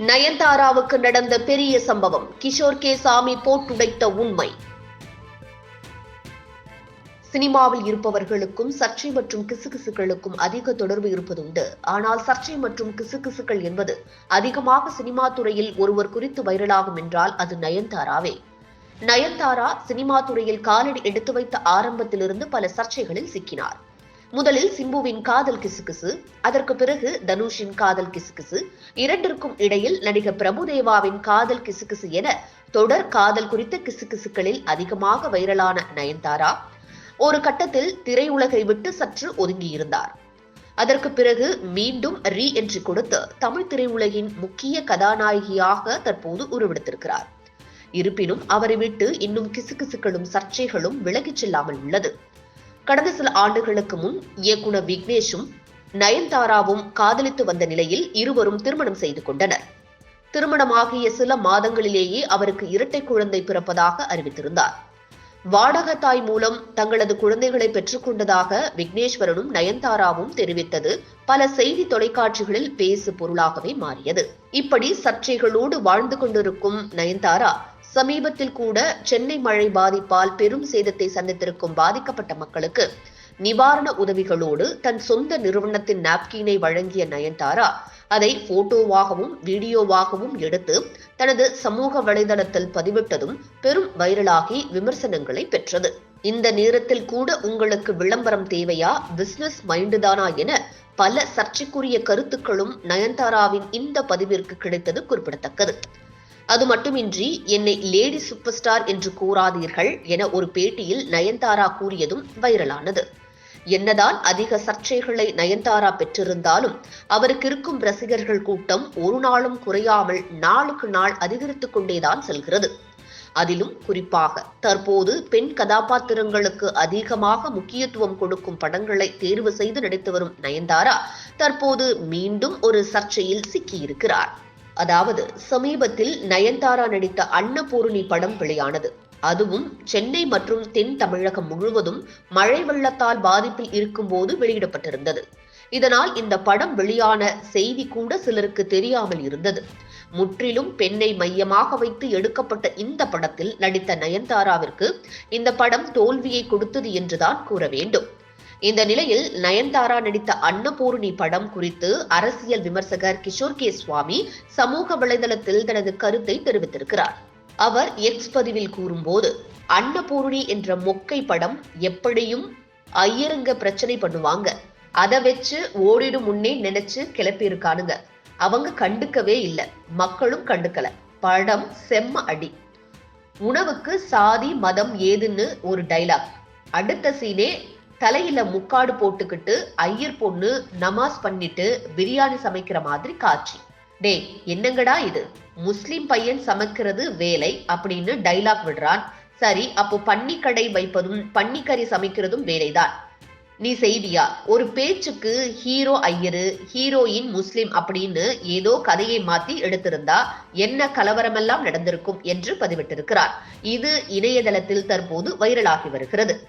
நயன்தாராவுக்கு நடந்த பெரிய சம்பவம். கிஷோர் கே. சாமி போட்டுடைத்த உண்மை. சினிமாவில் இருப்பவர்களுக்கும் சர்ச்சை மற்றும் கிசுகிசுக்களுக்கும் அதிக தொடர்பு இருப்பதுண்டு. ஆனால் சர்ச்சை மற்றும் கிசுகிசுக்கள் என்பது அதிகமாக சினிமா துறையில் ஒருவர் குறித்து வைரலாகும் என்றால் அது நயன்தாராவே. நயன்தாரா சினிமா துறையில் காலடி எடுத்து வைத்த ஆரம்பத்திலிருந்து பல சர்ச்சைகளில் சிக்கினார். முதலில் சிம்புவின் காதல் கிசுகிசு அதற்கு பிறகு தனுஷின் காதல் கிசுகிசு இரண்டிற்கும் இடையில் நடிகர் பிரபுதேவாவின் காதல் கிசுகிசு என தொடர் காதல் குறித்த கிசுகிசுக்களில் அதிகமாக வைரலான நயன்தாரா ஒரு கட்டத்தில் திரையுலகை விட்டு சற்று ஒதுங்கியிருந்தார். அதற்கு பிறகு மீண்டும் ரீ என்று கொடுத்து தமிழ் திரையுலகின் முக்கிய கதாநாயகியாக தற்போது உருவெடுத்திருக்கிறார். இருப்பினும் அவரை விட்டு இன்னும் கிசுகிசுக்களும் சர்ச்சைகளும் விலகிச் செல்லாமல் உள்ளது. கடந்த சில ஆண்டுகளுக்கு முன் இயக்குனர் விக்னேஷும் நயன்தாராவும் காதலித்து வந்த நிலையில் இருவரும் திருமணம் செய்து கொண்டனர். திருமணமாகிய சில மாதங்களிலேயே அவருக்கு இரட்டை குழந்தை பிறப்பதாக அறிவித்திருந்தார். வாடகத்தாய் தாய் மூலம் தங்களது குழந்தைகளை பெற்றுக்கொண்டதாக விக்னேஸ்வரனும் நயன்தாராவும் தெரிவித்தது பல செய்தி தொலைக்காட்சிகளில் பேசு பொருளாகவே மாறியது. இப்படி சர்ச்சைகளோடு வாழ்ந்து கொண்டிருக்கும் நயன்தாரா சமீபத்தில் கூட சென்னை மழை பாதிப்பால் பெரும் சேதத்தை சந்தித்திருக்கும் பாதிக்கப்பட்ட மக்களுக்கு நிவாரண உதவிகளோடு தன் சொந்த நிறுவனத்தின் நாப்கினை வழங்கிய நயன்தாரா அதை போட்டோவாகவும் வீடியோவாகவும் எடுத்து தனது சமூக வலைதளத்தில் பதிவிட்டதும் பெரும் வைரலாகி விமர்சனங்களை பெற்றது. இந்த நேரத்தில் கூட உங்களுக்கு விளம்பரம் தேவையா பிசினஸ் மைண்டு தானா என பல சர்ச்சைக்குரிய கருத்துக்களும் நயன்தாராவின் இந்த பதிவிற்கு கிடைத்தது குறிப்பிடத்தக்கது. அது மட்டுமின்றி என்னை லேடி சூப்பர் ஸ்டார் என்று கூறாதீர்கள் என ஒரு பேட்டியில் நயன்தாரா கூறியதும் வைரலானது. என்னதான் அதிக சர்ச்சைகளை நயன்தாரா பெற்றிருந்தாலும் அவருக்கு இருக்கும் ரசிகர்கள் கூட்டம் ஒரு நாளும் குறையாமல் நாளுக்கு நாள் அதிகரித்துக் கொண்டேதான் செல்கிறது. அதிலும் குறிப்பாக தற்போது பெண் கதாபாத்திரங்களுக்கு அதிகமாக முக்கியத்துவம் கொடுக்கும் படங்களை தேர்வு செய்து நடித்து வரும் நயன்தாரா தற்போது மீண்டும் ஒரு சர்ச்சையில் சிக்கியிருக்கிறார். அதாவது சமீபத்தில் நயன்தாரா நடித்த அன்னபூரணி படம் வெளியானது. அதுவும் சென்னை மற்றும் தென் தமிழகம் முழுவதும் மழை வெள்ளத்தால் பாதிப்பில் இருக்கும்போது வெளியிடப்பட்டிருந்தது. இதனால் இந்த படம் வெளியான செய்தி கூட சிலருக்கு தெரியாமல் இருந்தது. முற்றிலும் பெண்ணை மையமாக வைத்து எடுக்கப்பட்ட இந்த படத்தில் நடித்த நயன்தாராவிற்கு இந்த படம் தோல்வியை கொடுத்தது என்றுதான் கூற வேண்டும். இந்த நிலையில் நயன்தாரா நடித்த அன்னபூர்ணி படம் குறித்து அரசியல் விமர்சகர் கிஷோர் கே சுவாமி சமூக வலைதளத்தில் தனது கருத்தை தெரிவித்திருக்கிறார். அவர் எக்ஸ் பதிவில் கூறும்போது அன்னபூர்ணி என்ற மொக்கை படம் எப்படியும் ஐயருங்க பிரச்சனை பண்ணுவாங்க. அதை வச்சு ஓடிடும் முன்னே நினைச்சு கிளப்பி இருக்கானுங்க அவங்க கண்டுக்கவே இல்லை. மக்களும் கண்டுக்கல. படம் செம்ம அடி. உணவுக்கு சாதி மதம் ஏதுன்னு ஒரு டைலாக் அடுத்த சீனே தலையில முக்காடு போட்டுக்கிட்டு ஐயர் பொண்ணு நமாஸ் பண்ணிட்டு பிரியாணி சமைக்கிற மாதிரி காட்சி. டேய் என்னங்கடா இது? முஸ்லிம் பையன் சமைக்கிறது வேலை அப்படின்னு டைலாக் விடுறான். சரி அப்போ பன்னிக்கடை வைப்பதும் பன்னிக்கறி சமைக்கிறதும் வேலைதான். நீ செய்வியா ஒரு பேச்சுக்கு ஹீரோ ஐயரு ஹீரோயின் முஸ்லிம் அப்படின்னு ஏதோ கதையை மாத்தி எடுத்திருந்தா என்ன கலவரமெல்லாம் நடந்திருக்கும் என்று பதிவிட்டிருக்கிறார். இது இணையதளத்தில் தற்போது வைரலாகி வருகிறது.